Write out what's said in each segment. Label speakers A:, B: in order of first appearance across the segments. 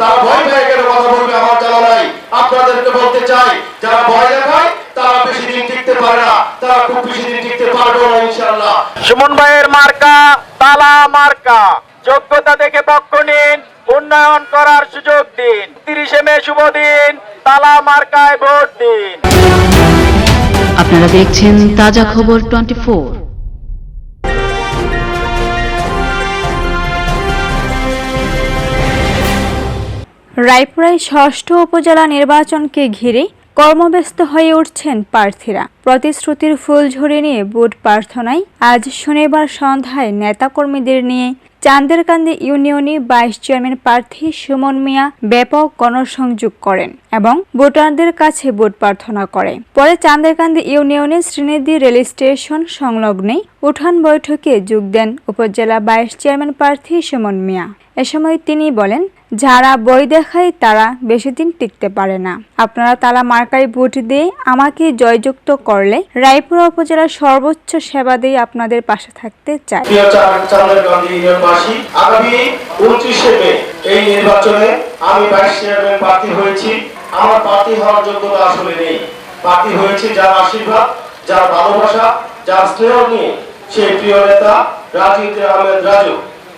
A: তারা ভয় পেয়ে গেলে কথা বলবে আমার জানা নাই। আপনাদেরকে বলতে চাই যারা ভয় দেখায় তারা বেশি দিন টিকতে পারে না। তারা খুব বেশি দিন টিকতে পারবে না ইনশাআল্লাহ।
B: সুমন ভাইয়ের মার্কা তালা মার্কা। যোগ্যতা দেখে পক্ষ নিন উন্নয়ন করার সুযোগ দিন। তিরিশে মে শুভ দিন তালা মার্কায় ভোট দিন।
C: আপনারা দেখছেন তাজা খবর টোয়েন্টি
D: রায়পুরায় ষষ্ঠ উপজেলা নির্বাচনকে ঘিরে কর্মব্যস্ত হয়ে উঠছেন প্রার্থীরা। প্রতিশ্রুতির ফুলঝুরি নিয়ে ভোট প্রার্থনায় আজ শনিবার সন্ধ্যায় নেতাকর্মীদের নিয়ে চান্দেরকান্দি ইউনিয়নে ভাইস চেয়ারম্যান প্রার্থী সুমন মিয়া ব্যাপক গণসংযোগ করেন এবং ভোটারদের কাছে ভোট প্রার্থনা করে। পরে চান্দেরকান্দি ইউনিয়নের শ্রীনিধি রেল স্টেশন সংলগ্নে উঠান বৈঠকে যোগ দেন উপজেলা ভাইস চেয়ারম্যান প্রার্থী সুমন মিয়া। এ সময় তিনি বলেন যারা বই দেখায় তারা বেশি দিন টিকতে পারে না। আপনারা তালা মার্কায় ভোট দিয়ে আমাকে জয়যুক্ত করলে রায়পুরা উপজেলার সর্বোচ্চ সেবা দিয়ে আপনাদের পাশে থাকতে চাই।
A: আগামী এই নির্বাচনে আমি চেয়ারম্যান প্রার্থী হয়েছি। আমার প্রার্থী হওয়ার যোগ্যতা আসলে নেই। প্রার্থী হয়েছি যার আশীর্বাদ, যার ভালোবাসা, যার স্নেহ নিয়ে প্রিয় নেতা রাজীব আহমেদ রাজু।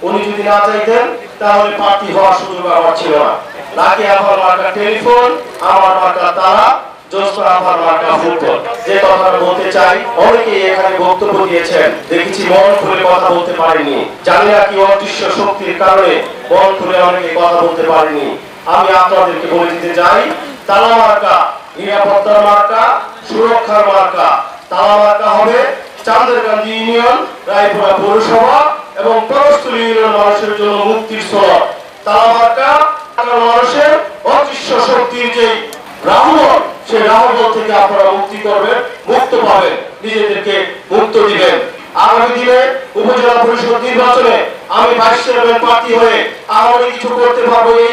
A: উনি যদি না চাইতেন তাহলে প্রার্থী হওয়ার সুযোগ আমার ছিল না। নাকি আমার মার্কা টেলিফোন, আমার মার্কা তারা যে বলতে চাই এখানে বক্তব্য দিয়েছেন। দেখেছি মন খুলে কথা বলতে পারেনি জানি না কি অদৃশ্য শক্তির কারণে মন খুলে অনেকে কথা বলতে পারেনি আমি আপনাদেরকে বলে দিতে চাই, তালা মার্কা, নিরাপত্তার মার্কা, সুরক্ষার মার্কা। তালা মার্কা হবে চান্দেরকান্দি ইউনিয়ন, রায়পুরা পৌরসভা এবং পরস্থলী মানুষের জন্য মুক্তির স্থল তালা মার্কা মানুষের অদৃশ্য শক্তির যে রাহুবল সেই রাহুবল থেকে আপনারা মুক্তি করবেন, মুক্ত পাবেন, নিজেদেরকে মুক্ত দিবেন। আগামী দিনে উপজেলা পরিষদ নির্বাচনে আমি ভাইস চেয়ারম্যান প্রার্থী হয়ে আগামী কিছু করতে পারব এই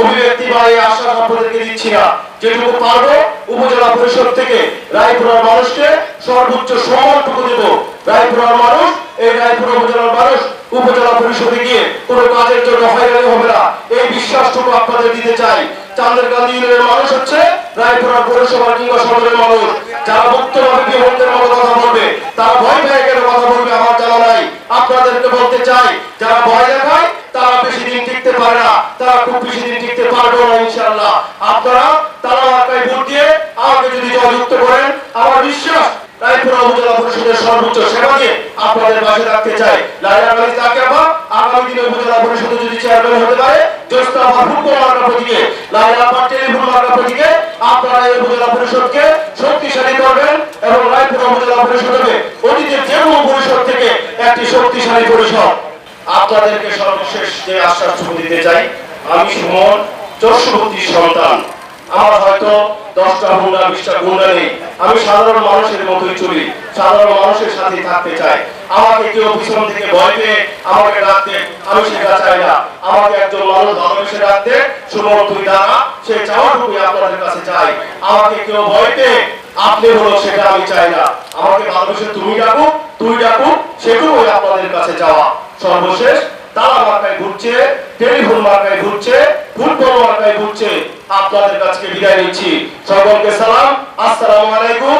A: অভিব্যক্তি বা এই আশ্বাস আপনাদেরকে দিচ্ছি না। যেটুকু পারব উপজেলা পরিষদ থেকে রায়পুরার মানুষকে সর্বোচ্চ সম্মানটুকু দেব। রায়পুরার মানুষ, এই রায়পুরা উপজেলার মানুষ উপজেলা পরিষদে গিয়ে কোনো কাজের জন্য হয়রানি হবে না। এই বিশ্বাসটুকু আপনাদের দিতে চাই। চান্দেরকান্দি ইউনিয়নের মানুষ হচ্ছে রায়পুরা পৌরসভা কিংবা সদরের মানুষ। যারা মুক্তভাবে বিভক্তের মতো কথা বলবে, তারা ভয় পেয়ে গেলে কথা বলবে আমার জানা নাই। আপনাদেরকে বলতে চাই, যারা ভয় দেখায়, তারা বেশি দিন টিকতে পারে না। তারা খুব বেশি দিন টিকতে পারবে না, ইনশাআল্লাহ। আপনারা তারা মার্কায় ভোট দিয়ে আমাকে যদি জয়যুক্ত করেন, আমার বিশ্বাস শক্তিশালী করবেন এবং রায়পুরা উপজেলা পরিষদ হবে অতীতের যে কোনো পরিষদ থেকে একটি শক্তিশালী পরিষদ। আপনাদেরকে সর্বশেষ যে আশ্বাসটুকু দিতে চাই, আমি সুমন চর্ষবর্তী সন্তান। আমার হয়তো দশটা গুন্ডা, বিশটা গুন্ডা নেই। আমি সাধারণ মানুষের মতোই চলি, সাধারণ মানুষের সাথে থাকতে চাই। আমাকে কেউ পিছন থেকে ভয় পেয়ে আমাকে ডাকতে, আমি সেটা চাই না। আমাকে একজন মানুষ ভালোবেসে ডাকতে, সুমন, তুই সে চাওয়াটুকুই আপনাদের কাছে চাই। আমাকে কেউ ভয় পেয়ে আপনি বলো সেটা আমি চাই না। আমাকে ভালোবেসে তুমি ডাকো তুই ডাকো সেটুকুই আপনাদের কাছে চাওয়া। সর্বশেষ, তালা মার্কায় ঘুরছে, টেলিফোন মার্কায় ঘুরছে ফুটবল মার্কায় ঘুরছে আপনাদের কাছে বিদায় নিচ্ছি। সকলকে সালাম। আসসালামু আলাইকুম।